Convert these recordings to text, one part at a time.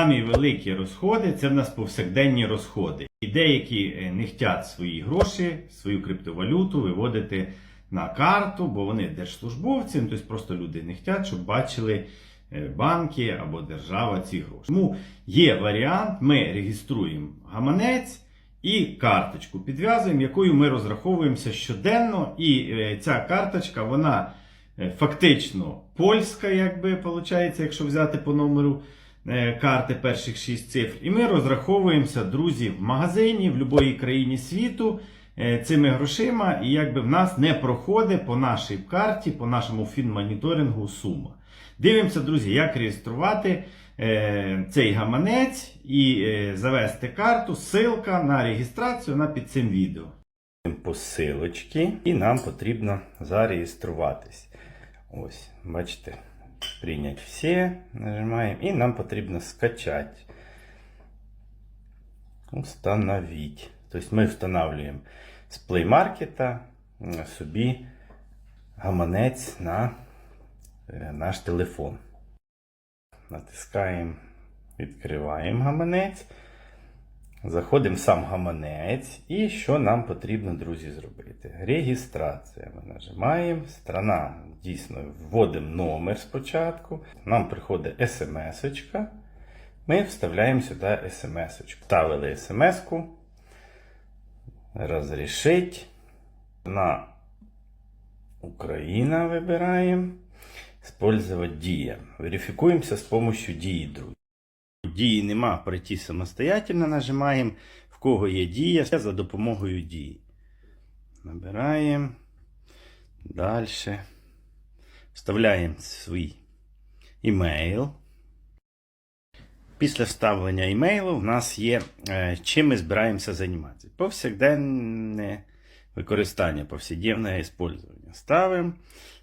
Самі великі розходи це в нас повсякденні розходи. І деякі е, не хочуть свої гроші, свою криптовалюту виводити на карту, бо вони держслужбовці, ну, тобто просто люди не хочуть, щоб бачили е, банки або держава ці гроші. Тому є варіант, ми реєструємо гаманець і карточку підв'язуємо, якою ми розраховуємося щоденно. І е, ця карточка, вона фактично польська, якби виходить, якщо взяти по номеру карти перших 6 цифр. І ми розраховуємося, друзі, в магазині в будь-якій країні світу е, цими грошима, і якби в нас не проходить по нашій карті, по нашому фінмоніторингу сума. Дивимося, друзі, як реєструвати е, цей гаманець і е, завести карту. Ссылка на реєстрацію на під цим відео. Посилочки, і нам потрібно зареєструватись. Ось, бачите, прийнять все. нажимаємо, і нам потрібно скачать. Установить. Тобто ми встановлюємо з Play Market собі гаманець на е, наш телефон. Натискаємо, відкриваємо гаманець. Заходимо в сам гаманець. І що нам потрібно, друзі, зробити? Реєстрація. Ми нажимаємо. Страна. Дійсно, вводимо номер спочатку. Нам приходить смс-очка. Ми вставляємо сюди смс-очку. Вставили смс-ку. Розрішить. На Україна вибираємо. Использовать дія. Верифікуємося з допомогою дії, друзі. Дії нема, пройти самостоятельно нажимаємо. В кого є дія, все за допомогою дії. Набираємо. Далі. Вставляємо свій імейл. Після вставлення імейлу в нас є е, чим ми збираємося займатися. Повсякденне використання, повсякденне использование. Ставимо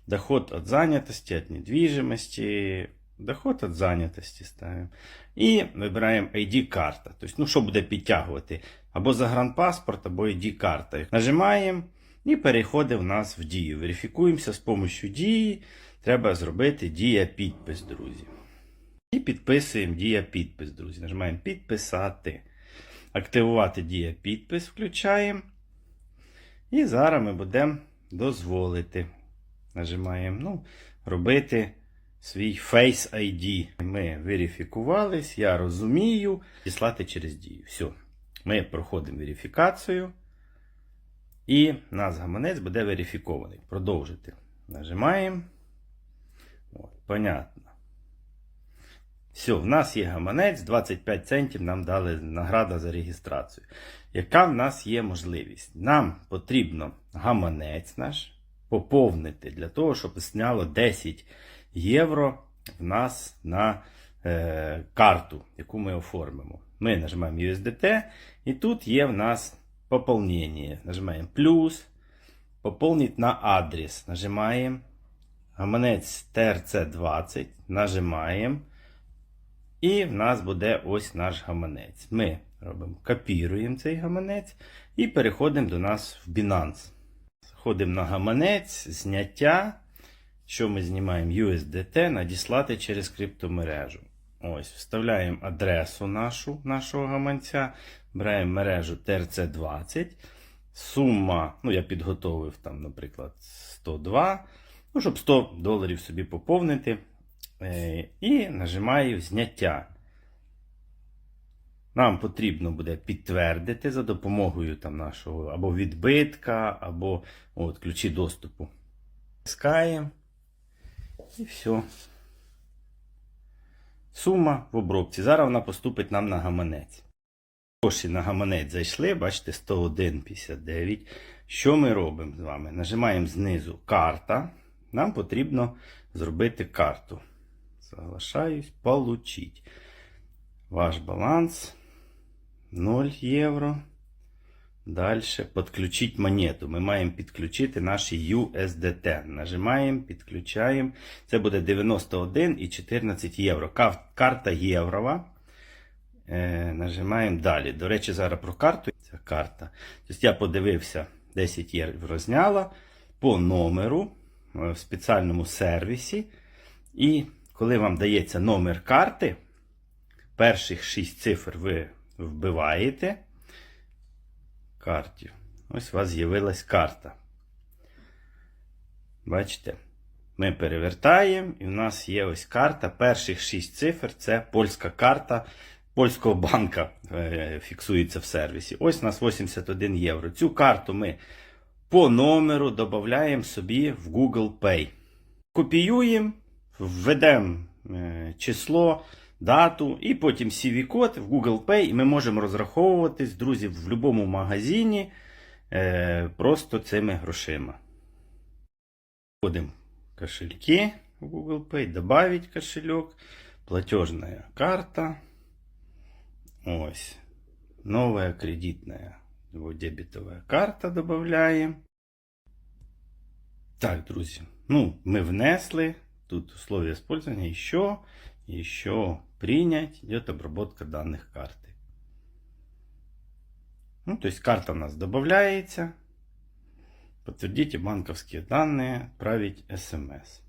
доход від зайнятості, від недвіжимості, доход від зайнятості ставимо. І вибираємо ID-карта. Тобто, ну, що буде підтягувати? Або загранпаспорт, або ID-карта. Нажимаємо і переходить в нас в дію. Верифікуємося з допомогою дії. Треба зробити дія підпис, друзі. І підписуємо дія підпис, друзі. Нажимаємо підписати. Активувати дія підпис включаємо. І зараз ми будемо дозволити. Нажимаємо ну, робити свій Face ID. Ми верифікувались, я розумію. Діслати через дію. Все. Ми проходимо верифікацію. І наш гаманець буде верифікований. Продовжити. Нажимаємо. От, понятно. Все, в нас є гаманець, 25 центів нам дали награда за реєстрацію. Яка в нас є можливість? Нам потрібно гаманець наш поповнити для того, щоб зняло 10 євро в нас на е, карту, яку ми оформимо. Ми нажимаємо USDT, і тут є в нас поповнення. Нажимаємо плюс, поповнить на адрес. Нажимаємо гаманець TRC20, нажимаємо. І в нас буде ось наш гаманець. Ми робимо, копіруємо цей гаманець і переходимо до нас в Binance. Заходимо на гаманець, зняття. Що ми знімаємо USDT, надіслати через криптомережу. Ось, Вставляємо адресу нашу, нашого гаманця, беремо мережу TRC20. Сума, ну я підготовив там, наприклад, 102. Ну, щоб 100 доларів собі поповнити. Е, І нажимаю зняття. Нам потрібно буде підтвердити за допомогою там нашого або відбитка, або от, ключі доступу. Тискаємо. І все. Сума в обробці. Зараз вона поступить нам на гаманець. Гроші на гаманець зайшли, бачите, 101,59. Що ми робимо з вами? Нажимаємо знизу карта. Нам потрібно зробити карту. Соглашаюсь, получить. Ваш баланс 0 євро. Далі підключити монету. Ми маємо підключити наші USDT. Нажимаємо, підключаємо. Це буде 91,14 євро. Карта єврова. Е, нажимаємо далі. До речі, зараз про карту. Ця карта. Тобто я подивився, 10 євро зняла по номеру е, в спеціальному сервісі. І коли вам дається номер карти, перших 6 цифр ви вбиваєте. Карті. Ось у вас з'явилась карта. Бачите? Ми перевертаємо, і в нас є ось карта. Перших 6 цифр це польська карта польського банка е, фіксується в сервісі. Ось у нас 81 євро. Цю карту ми по номеру додаємо собі в Google Pay. Копіюємо, введемо е, число, дату і потім CV-код в Google Pay, і ми можемо розраховуватись, друзі, в будь-якому магазині е, просто цими грошима. Вводимо кошельки в Google Pay, добавить кошелек, платежная карта. Ось. Новая кредитная вот, дебетовая карта добавляем. Так, друзі. Ну, ми внесли. Тут условия использования еще, еще принять. Идет обработка данных карты. Ну, то есть карта у нас добавляется. Подтвердите банковские данные, отправить смс.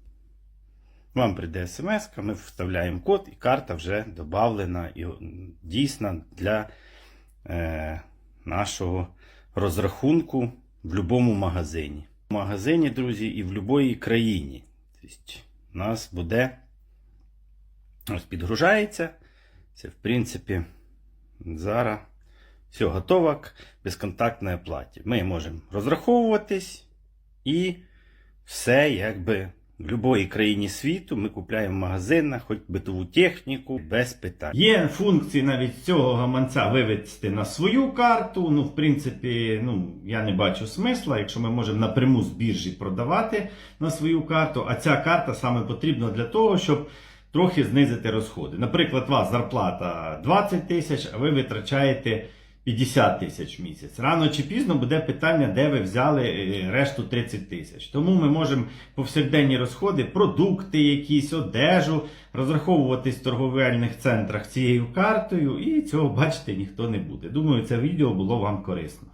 Вам прийде смс, ми вставляємо код, і карта вже додавлена і м, дійсна для е, нашого розрахунку в будь-якому магазині. В магазині, друзі, і в будь-якій країні. Тобто, у нас буде ось підгружається. Це, в принципі, зараз все готово к безконтактній оплаті. Ми можемо розраховуватись і все якби в будь-якій країні світу ми купляємо в магазинах, хоч битову техніку, без питань. Є функції навіть цього гаманця вивести на свою карту. Ну, в принципі, ну, я не бачу смисла, якщо ми можемо напряму з біржі продавати на свою карту. А ця карта саме потрібна для того, щоб трохи знизити розходи. Наприклад, у вас зарплата 20 тисяч, а ви витрачаєте 50 тисяч в місяць. Рано чи пізно буде питання, де ви взяли е, решту 30 тисяч. Тому ми можемо повсякденні розходи, продукти, якісь, одежу, розраховуватись в торговельних центрах цією картою, і цього бачите ніхто не буде. Думаю, це відео було вам корисно.